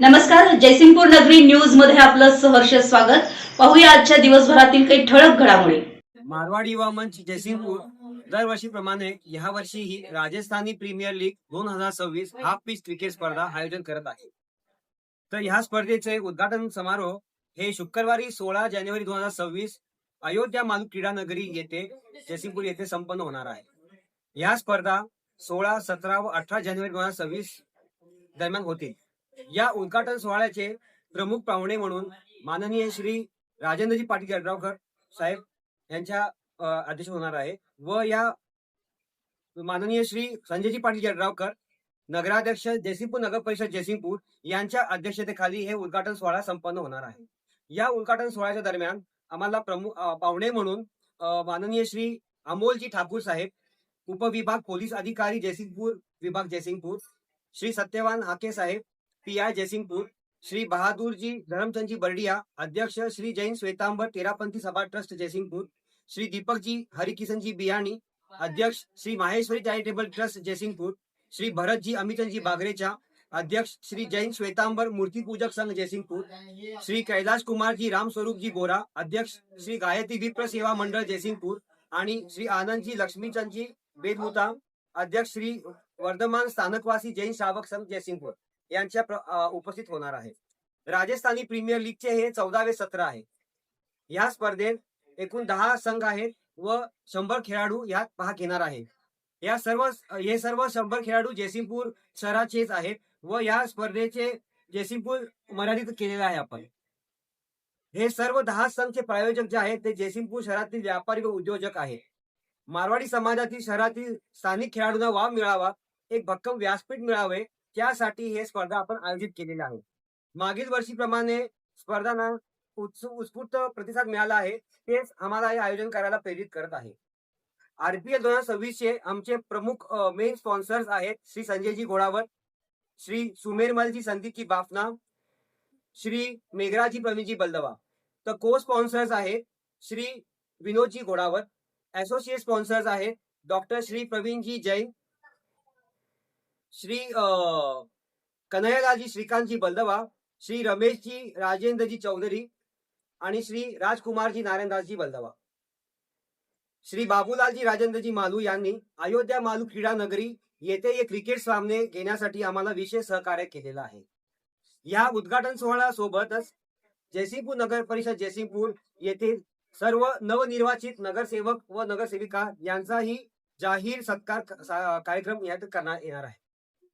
नमस्कार जयसिंगपूर नगरी न्यूजमध्ये आपलं सहर्ष स्वागत. पाहूया आजच्या दिवसभरातील काही ठळक घडामोडी. मारवाड युवा मंच जयसिंगपूर दरवर्षीप्रमाणे वर्षी वर्षीही राजस्थानी प्रीमियर लीग दोन हजार सव्वीस हाफ पिच क्रिकेट स्पर्धा आयोजन करत आहे. तर ह्या स्पर्धेचे उद्घाटन समारोह हे शुक्रवारी सोळा जानेवारी दोन हजार सव्वीस अयोध्या मालू क्रीडा नगरी येथे जयसिंगपूर येथे संपन्न होणार आहे. या स्पर्धा सोळा सतरा व अठरा जानेवारी दोन हजार सव्वीस दरम्यान होतील. या उद्घाटन सोहळ्याचे प्रमुख पाहुणे म्हणून माननीय श्री राजेंद्रजी पाटील जळगावकर साहेब यांच्या अध्यक्ष होणार आहे व या माननीय श्री संजयजी पाटील जळगावकर नगराध्यक्ष जयसिंगपूर नगर परिषद जयसिंगपूर यांच्या अध्यक्षतेखाली हे उद्घाटन सोहळा संपन्न होणार आहे. या उद्घाटन सोहळ्याच्या दरम्यान आम्हाला प्रमुख पाहुणे म्हणून माननीय श्री अमोलजी ठाकूर साहेब उपविभाग पोलीस अधिकारी जयसिंगपूर विभाग जयसिंगपूर श्री सत्यवान हाके साहेब पिया आय जयसिंगपूर श्री बहादूरजी धरमचंदजी बर्डिया अध्यक्ष श्री जैन श्वेतांबर तेरापंथी सभा ट्रस्ट जयसिंगपूर श्री दीपकजी हरिकिशनजी बियाणी अध्यक्ष श्री माहेश्वरी चॅरिटेबल ट्रस्ट जयसिंगपूर श्री भरतजी अमितनजी बागरेचा अध्यक्ष श्री जैन श्वेतांबर मूर्ती पूजक संघ जयसिंगपूर श्री कैलाश कुमारजी रामस्वरूपजी बोरा अध्यक्ष श्री गायत्री विप्र सेवा मंडळ जयसिंगपूर आणि श्री आनंदजी लक्ष्मीचंदजी बेदमुता अध्यक्ष श्री वर्धमान स्थानकवासी जैन श्रावक संघ जयसिंगपूर. यांच्या उपस्थित होणार आहे. राजस्थानी प्रीमियर लीगचे हे चौदावे सत्र आहे. या स्पर्धेत एकूण दहा संघ आहेत व शंभर खेळाडू यात भाग घेणार आहे. या सर्व हे सर्व शंभर खेळाडू जयसिंगपूर शहराचेच आहेत व या स्पर्धेचे जयसिंगपूर मर्यादित केलेले आहे आपण. हे सर्व दहा संघचे प्रायोजक जे आहेत ते जयसिंगपूर शहरातील व्यापारी व उद्योजक आहेत. मारवाडी समाजातील शहरातील स्थानिक खेळाडूंना वाव मिळावा एक भक्कम व्यासपीठ मिळावे त्यासाठी हे स्पर्धा आपण आयोजित केलेली आहे. मागील वर्षीप्रमाणे स्पर्धांना उत्सु उत्स्फूर्त प्रतिसाद मिळाला आहे तेच आम्हाला हे आयोजन करायला प्रेरित करत आहे. आरपीएल दोन हजार सव्वीस चे आमचे प्रमुख मेन स्पॉन्सर्स आहेत श्री संजयजी घोडावत श्री सुमेरमलजी संदीपजी बाफना श्री मेघराजी प्रवीणजी बलदवा. तर को स्पॉन्सर्स आहेत श्री विनोदजी घोडावत असोसिएट स्पॉन्सर्स आहेत डॉक्टर श्री प्रवीणजी जैन श्री अ, श्रीकांतजी बलदवा श्री रमेशजी राजेंद्रजी चौधरी आणि श्री राजकुमारजी नारायणदासजी बलदवा श्री बाबूलालजी राजेंद्रजी मालू यांनी अयोध्या मालू क्रीडा नगरी येथे हे क्रिकेट सामने घेण्यासाठी आम्हाला विशेष सहकार्य केलेलं आहे. या उद्घाटन सोहळ्यासोबतच जयसिंगपूर नगर परिषद जयसिंगपूर येथील सर्व नवनिर्वाचित नगरसेवक व नगरसेविका यांचाही जाहीर सत्कार कार्यक्रम यात करण्यात येणार आहे.